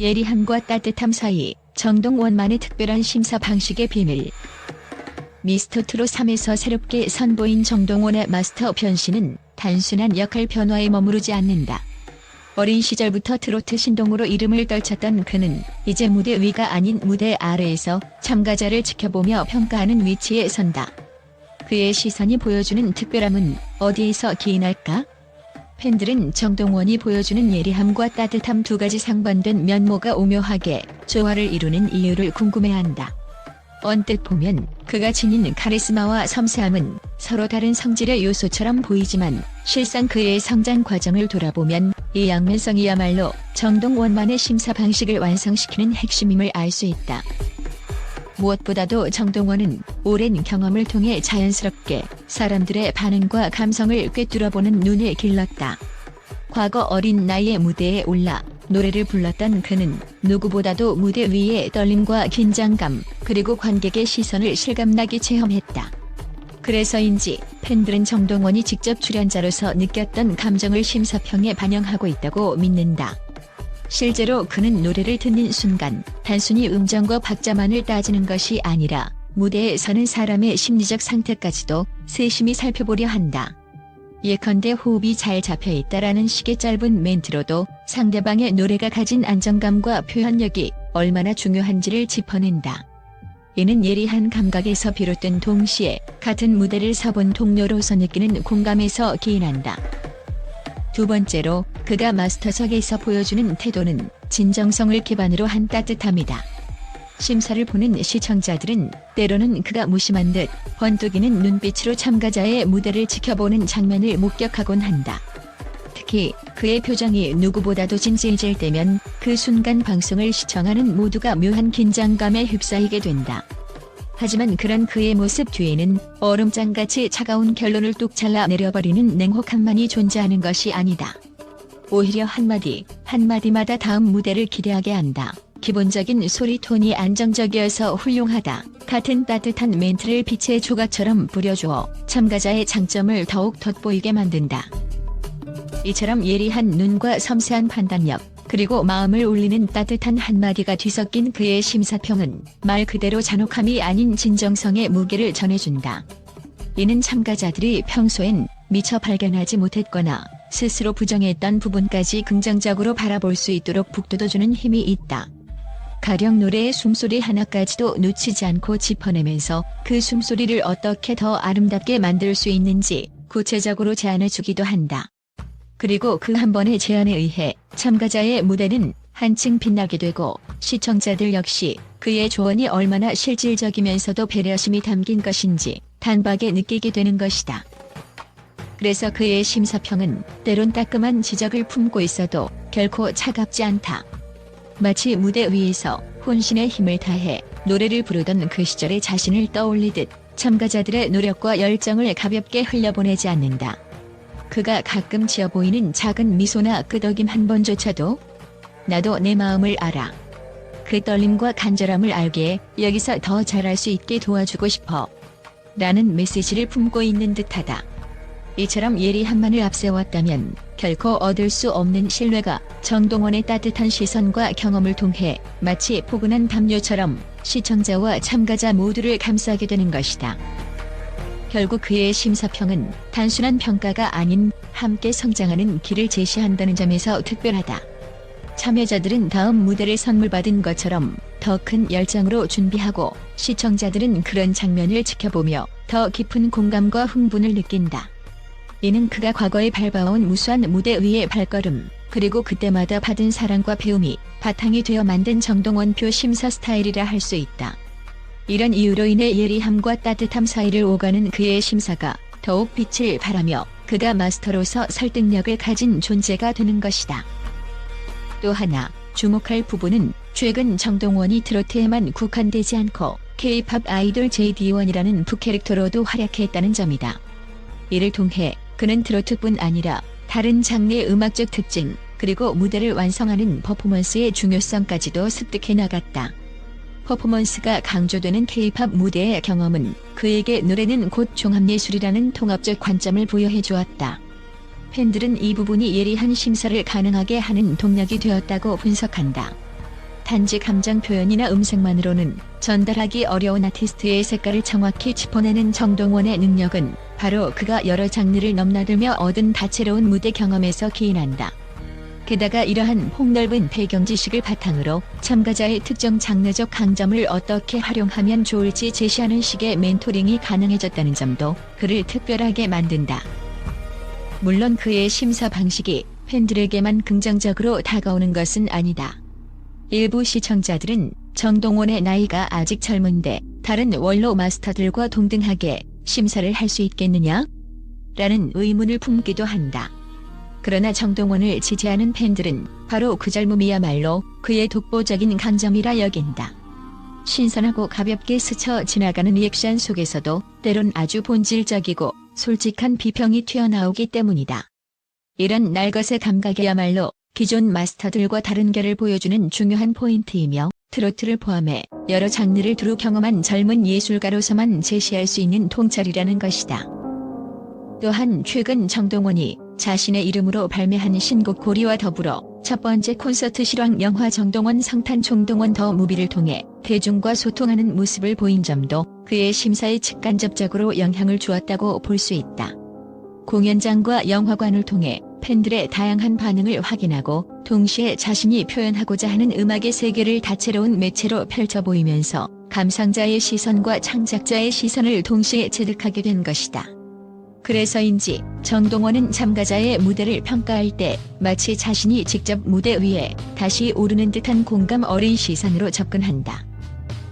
예리함과 따뜻함 사이 정동원만의 특별한 심사 방식의 비밀. 미스터 트롯 3에서 새롭게 선보인 정동원의 마스터 변신은 단순한 역할 변화에 머무르지 않는다. 어린 시절부터 트로트 신동으로 이름을 떨쳤던 그는 이제 무대 위가 아닌 무대 아래에서 참가자를 지켜보며 평가하는 위치에 선다. 그의 시선이 보여주는 특별함은 어디에서 기인할까? 팬들은 정동원이 보여주는 예리함과 따뜻함 두 가지 상반된 면모가 오묘하게 조화를 이루는 이유를 궁금해한다. 언뜻 보면 그가 지닌 카리스마와 섬세함은 서로 다른 성질의 요소처럼 보이지만 실상 그의 성장 과정을 돌아보면 이 양면성이야말로 정동원만의 심사 방식을 완성시키는 핵심임을 알 수 있다. 무엇보다도 정동원은 오랜 경험을 통해 자연스럽게 사람들의 반응과 감성을 꿰뚫어보는 눈을 길렀다. 과거 어린 나이에 무대에 올라 노래를 불렀던 그는 누구보다도 무대 위의 떨림과 긴장감 그리고 관객의 시선을 실감나게 체험했다. 그래서인지 팬들은 정동원이 직접 출연자로서 느꼈던 감정을 심사평에 반영하고 있다고 믿는다. 실제로 그는 노래를 듣는 순간 단순히 음정과 박자만을 따지는 것이 아니라 무대에 서는 사람의 심리적 상태까지도 세심히 살펴보려 한다. 예컨대 호흡이 잘 잡혀 있다라는 식의 짧은 멘트로도 상대방의 노래가 가진 안정감과 표현력이 얼마나 중요한지를 짚어낸다. 이는 예리한 감각에서 비롯된 동시에 같은 무대를 서본 동료로서 느끼는 공감에서 기인한다. 두 번째로 그가 마스터석에서 보여주는 태도는 진정성을 기반으로 한 따뜻함이다. 심사를 보는 시청자들은 때로는 그가 무심한 듯 번뜩이는 눈빛으로 참가자의 무대를 지켜보는 장면을 목격하곤 한다. 특히 그의 표정이 누구보다도 진지해질 때면 그 순간 방송을 시청하는 모두가 묘한 긴장감에 휩싸이게 된다. 하지만 그런 그의 모습 뒤에는 얼음장같이 차가운 결론을 뚝 잘라 내려버리는 냉혹함만이 존재하는 것이 아니다. 오히려 한마디, 한마디마다 다음 무대를 기대하게 한다. 기본적인 소리 톤이 안정적이어서 훌륭하다. 같은 따뜻한 멘트를 빛의 조각처럼 뿌려주어 참가자의 장점을 더욱 돋보이게 만든다. 이처럼 예리한 눈과 섬세한 판단력, 그리고 마음을 울리는 따뜻한 한마디가 뒤섞인 그의 심사평은 말 그대로 잔혹함이 아닌 진정성의 무게를 전해준다. 이는 참가자들이 평소엔 미처 발견하지 못했거나 스스로 부정했던 부분까지 긍정적으로 바라볼 수 있도록 북돋워주는 힘이 있다. 가령 노래의 숨소리 하나까지도 놓치지 않고 짚어내면서 그 숨소리를 어떻게 더 아름답게 만들 수 있는지 구체적으로 제안해 주기도 한다. 그리고 그 한 번의 제안에 의해 참가자의 무대는 한층 빛나게 되고 시청자들 역시 그의 조언이 얼마나 실질적이면서도 배려심이 담긴 것인지 단박에 느끼게 되는 것이다. 그래서 그의 심사평은 때론 따끔한 지적을 품고 있어도 결코 차갑지 않다. 마치 무대 위에서 혼신의 힘을 다해 노래를 부르던 그 시절의 자신을 떠올리듯 참가자들의 노력과 열정을 가볍게 흘려보내지 않는다. 그가 가끔 지어 보이는 작은 미소나 끄덕임 한 번조차도 나도 내 마음을 알아. 그 떨림과 간절함을 알게 여기서 더 잘할 수 있게 도와주고 싶어. 라는 메시지를 품고 있는 듯하다. 이처럼 예리한만을 앞세웠다면 결코 얻을 수 없는 신뢰가 정동원의 따뜻한 시선과 경험을 통해 마치 포근한 담요처럼 시청자와 참가자 모두를 감싸게 되는 것이다. 결국 그의 심사평은 단순한 평가가 아닌 함께 성장하는 길을 제시한다는 점에서 특별하다. 참여자들은 다음 무대를 선물받은 것처럼 더 큰 열정으로 준비하고 시청자들은 그런 장면을 지켜보며 더 깊은 공감과 흥분을 느낀다. 이는 그가 과거에 밟아온 무수한 무대 위의 발걸음, 그리고 그때마다 받은 사랑과 배움이 바탕이 되어 만든 정동원표 심사 스타일이라 할 수 있다. 이런 이유로 인해 예리함과 따뜻함 사이를 오가는 그의 심사가 더욱 빛을 발하며 그가 마스터로서 설득력을 가진 존재가 되는 것이다. 또 하나 주목할 부분은 최근 정동원이 트로트에만 국한되지 않고 K-팝 아이돌 JD1이라는 부캐릭터로도 활약했다는 점이다. 이를 통해 그는 트로트뿐 아니라 다른 장르의 음악적 특징 그리고 무대를 완성하는 퍼포먼스의 중요성까지도 습득해 나갔다. 퍼포먼스가 강조되는 K-팝 무대의 경험은 그에게 노래는 곧 종합예술이라는 통합적 관점을 부여해 주었다. 팬들은 이 부분이 예리한 심사를 가능하게 하는 동력이 되었다고 분석한다. 단지 감정 표현이나 음색만으로는 전달하기 어려운 아티스트의 색깔을 정확히 짚어내는 정동원의 능력은 바로 그가 여러 장르를 넘나들며 얻은 다채로운 무대 경험에서 기인한다. 게다가 이러한 폭넓은 배경 지식을 바탕으로 참가자의 특정 장르적 강점을 어떻게 활용하면 좋을지 제시하는 식의 멘토링이 가능해졌다는 점도 그를 특별하게 만든다. 물론 그의 심사 방식이 팬들에게만 긍정적으로 다가오는 것은 아니다. 일부 시청자들은 정동원의 나이가 아직 젊은데 다른 원로 마스터들과 동등하게 심사를 할 수 있겠느냐? 라는 의문을 품기도 한다. 그러나 정동원을 지지하는 팬들은 바로 그 젊음이야말로 그의 독보적인 강점이라 여긴다. 신선하고 가볍게 스쳐 지나가는 리액션 속에서도 때론 아주 본질적이고 솔직한 비평이 튀어나오기 때문이다. 이런 날것의 감각이야말로 기존 마스터들과 다른 결을 보여주는 중요한 포인트이며 트로트를 포함해 여러 장르를 두루 경험한 젊은 예술가로서만 제시할 수 있는 통찰이라는 것이다. 또한 최근 정동원이 자신의 이름으로 발매한 신곡 고리와 더불어 첫 번째 콘서트 실황 영화 정동원 성탄 총동원 더 무비를 통해 대중과 소통하는 모습을 보인 점도 그의 심사에 직간접적으로 영향을 주었다고 볼 수 있다. 공연장과 영화관을 통해 팬들의 다양한 반응을 확인하고 동시에 자신이 표현하고자 하는 음악의 세계를 다채로운 매체로 펼쳐 보이면서 감상자의 시선과 창작자의 시선을 동시에 체득하게 된 것이다. 그래서인지 정동원은 참가자의 무대를 평가할 때 마치 자신이 직접 무대 위에 다시 오르는 듯한 공감 어린 시선으로 접근한다.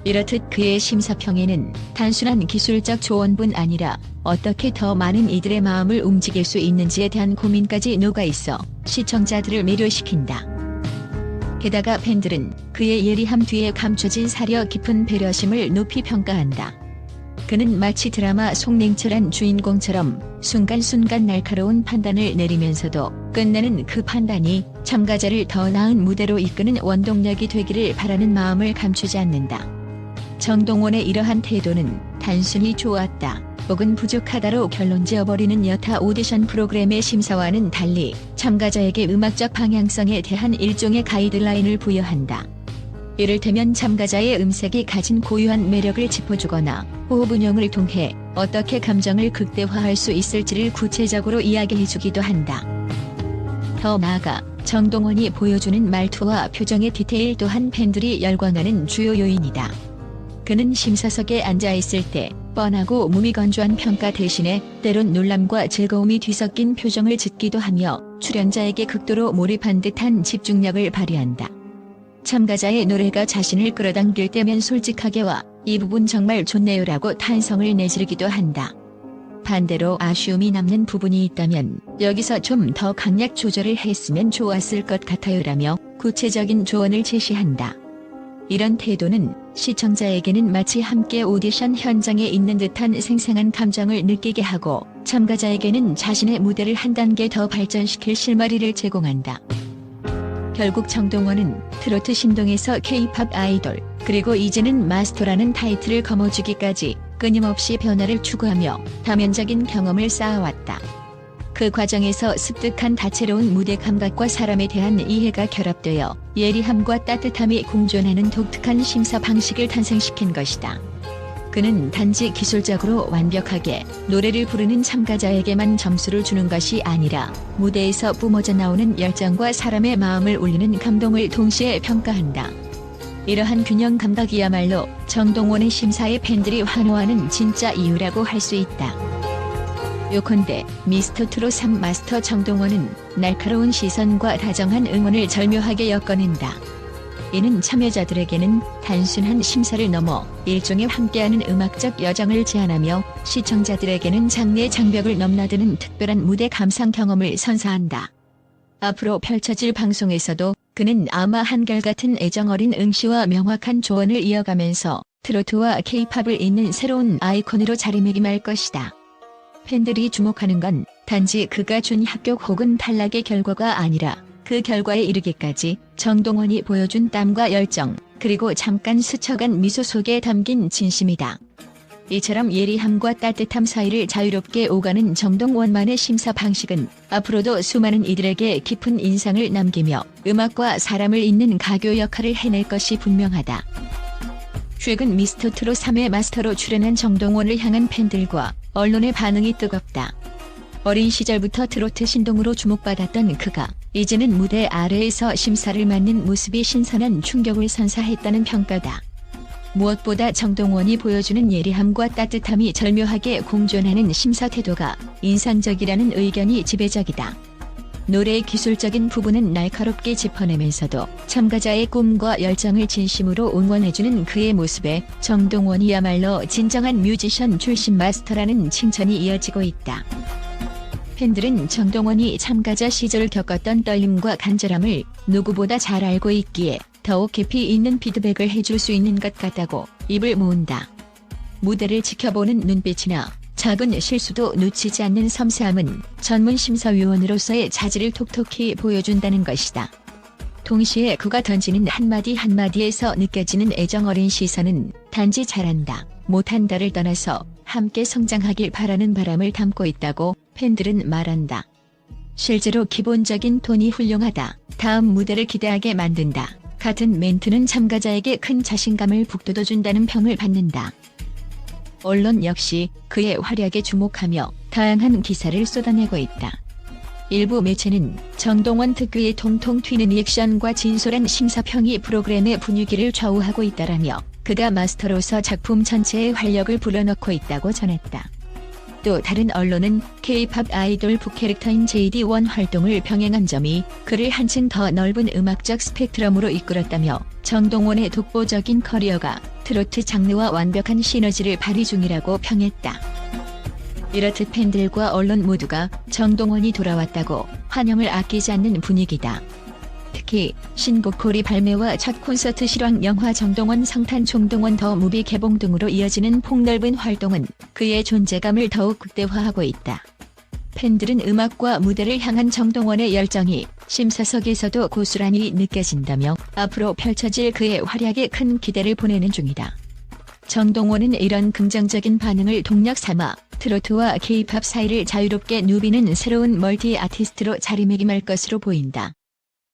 이렇듯 그의 심사평에는 단순한 기술적 조언뿐 아니라 어떻게 더 많은 이들의 마음을 움직일 수 있는지에 대한 고민까지 녹아 있어 시청자들을 매료시킨다. 게다가 팬들은 그의 예리함 뒤에 감춰진 사려 깊은 배려심을 높이 평가한다. 그는 마치 드라마 속 냉철한 주인공처럼 순간순간 날카로운 판단을 내리면서도 끝내는 그 판단이 참가자를 더 나은 무대로 이끄는 원동력이 되기를 바라는 마음을 감추지 않는다. 정동원의 이러한 태도는 단순히 좋았다 혹은 부족하다로 결론 지어버리는 여타 오디션 프로그램의 심사와는 달리 참가자에게 음악적 방향성에 대한 일종의 가이드라인을 부여한다. 이를테면 참가자의 음색이 가진 고유한 매력을 짚어주거나 호흡 운영을 통해 어떻게 감정을 극대화할 수 있을지를 구체적으로 이야기해주기도 한다. 더 나아가 정동원이 보여주는 말투와 표정의 디테일 또한 팬들이 열광하는 주요 요인이다. 그는 심사석에 앉아있을 때 뻔하고 무미건조한 평가 대신에 때론 놀람과 즐거움이 뒤섞인 표정을 짓기도 하며 출연자에게 극도로 몰입한 듯한 집중력을 발휘한다. 참가자의 노래가 자신을 끌어당길 때면 솔직하게 와 이 부분 정말 좋네요라고 탄성을 내지르기도 한다. 반대로 아쉬움이 남는 부분이 있다면 여기서 좀 더 강약 조절을 했으면 좋았을 것 같아요라며 구체적인 조언을 제시한다. 이런 태도는 시청자에게는 마치 함께 오디션 현장에 있는 듯한 생생한 감정을 느끼게 하고 참가자에게는 자신의 무대를 한 단계 더 발전시킬 실마리를 제공한다. 결국 정동원은 트로트 신동에서 K-팝 아이돌 그리고 이제는 마스터라는 타이틀을 거머쥐기까지 끊임없이 변화를 추구하며 다면적인 경험을 쌓아왔다. 그 과정에서 습득한 다채로운 무대 감각과 사람에 대한 이해가 결합되어 예리함과 따뜻함이 공존하는 독특한 심사 방식을 탄생시킨 것이다. 그는 단지 기술적으로 완벽하게 노래를 부르는 참가자에게만 점수를 주는 것이 아니라 무대에서 뿜어져 나오는 열정과 사람의 마음을 울리는 감동을 동시에 평가한다. 이러한 균형 감각이야말로 정동원의 심사에 팬들이 환호하는 진짜 이유라고 할 수 있다. 요컨대 미스터 트롯 3 마스터 정동원은 날카로운 시선과 다정한 응원을 절묘하게 엮어낸다. 이는 참여자들에게는 단순한 심사를 넘어 일종의 함께하는 음악적 여정을 제안하며 시청자들에게는 장르의 장벽을 넘나드는 특별한 무대 감상 경험을 선사한다. 앞으로 펼쳐질 방송에서도 그는 아마 한결같은 애정어린 응시와 명확한 조언을 이어가면서 트로트와 케이팝을 잇는 새로운 아이콘으로 자리매김할 것이다. 팬들이 주목하는 건 단지 그가 준 합격 혹은 탈락의 결과가 아니라 그 결과에 이르기까지 정동원이 보여준 땀과 열정, 그리고 잠깐 스쳐간 미소 속에 담긴 진심이다. 이처럼 예리함과 따뜻함 사이를 자유롭게 오가는 정동원만의 심사 방식은 앞으로도 수많은 이들에게 깊은 인상을 남기며 음악과 사람을 잇는 가교 역할을 해낼 것이 분명하다. 최근 미스터 트롯 3회 마스터로 출연한 정동원을 향한 팬들과 언론의 반응이 뜨겁다. 어린 시절부터 트로트 신동으로 주목받았던 그가 이제는 무대 아래에서 심사를 맡는 모습이 신선한 충격을 선사했다는 평가다. 무엇보다 정동원이 보여주는 예리함과 따뜻함이 절묘하게 공존하는 심사 태도가 인상적이라는 의견이 지배적이다. 노래의 기술적인 부분은 날카롭게 짚어내면서도 참가자의 꿈과 열정을 진심으로 응원해주는 그의 모습에 정동원이야말로 진정한 뮤지션 출신 마스터라는 칭찬이 이어지고 있다. 팬들은 정동원이 참가자 시절 겪었던 떨림과 간절함을 누구보다 잘 알고 있기에 더욱 깊이 있는 피드백을 해줄 수 있는 것 같다고 입을 모은다. 무대를 지켜보는 눈빛이나 작은 실수도 놓치지 않는 섬세함은 전문 심사위원으로서의 자질을 톡톡히 보여준다는 것이다. 동시에 그가 던지는 한마디 한마디에서 느껴지는 애정 어린 시선은 단지 잘한다, 못한다를 떠나서 함께 성장하길 바라는 바람을 담고 있다고 팬들은 말한다. 실제로 기본적인 톤이 훌륭하다. 다음 무대를 기대하게 만든다. 같은 멘트는 참가자에게 큰 자신감을 북돋워준다는 평을 받는다. 언론 역시 그의 활약에 주목하며 다양한 기사를 쏟아내고 있다. 일부 매체는 정동원 특유의 통통 튀는 리액션과 진솔한 심사평이 프로그램의 분위기를 좌우하고 있다라며 그가 마스터로서 작품 전체의 활력을 불어넣고 있다고 전했다. 또 다른 언론은 K-팝 아이돌 북캐릭터인 JD1 활동을 병행한 점이 그를 한층 더 넓은 음악적 스펙트럼으로 이끌었다며 정동원의 독보적인 커리어가 트로트 장르와 완벽한 시너지를 발휘 중이라고 평했다. 이렇듯 팬들과 언론 모두가 정동원이 돌아왔다고 환영을 아끼지 않는 분위기다. 특히 신곡콜이 발매와 첫 콘서트 실황 영화 정동원 성탄 총동원 더 무비 개봉 등으로 이어지는 폭넓은 활동은 그의 존재감을 더욱 극대화하고 있다. 팬들은 음악과 무대를 향한 정동원의 열정이 심사석에서도 고스란히 느껴진다며 앞으로 펼쳐질 그의 활약에 큰 기대를 보내는 중이다. 정동원은 이런 긍정적인 반응을 동력 삼아 트로트와 케이팝 사이를 자유롭게 누비는 새로운 멀티 아티스트로 자리매김할 것으로 보인다.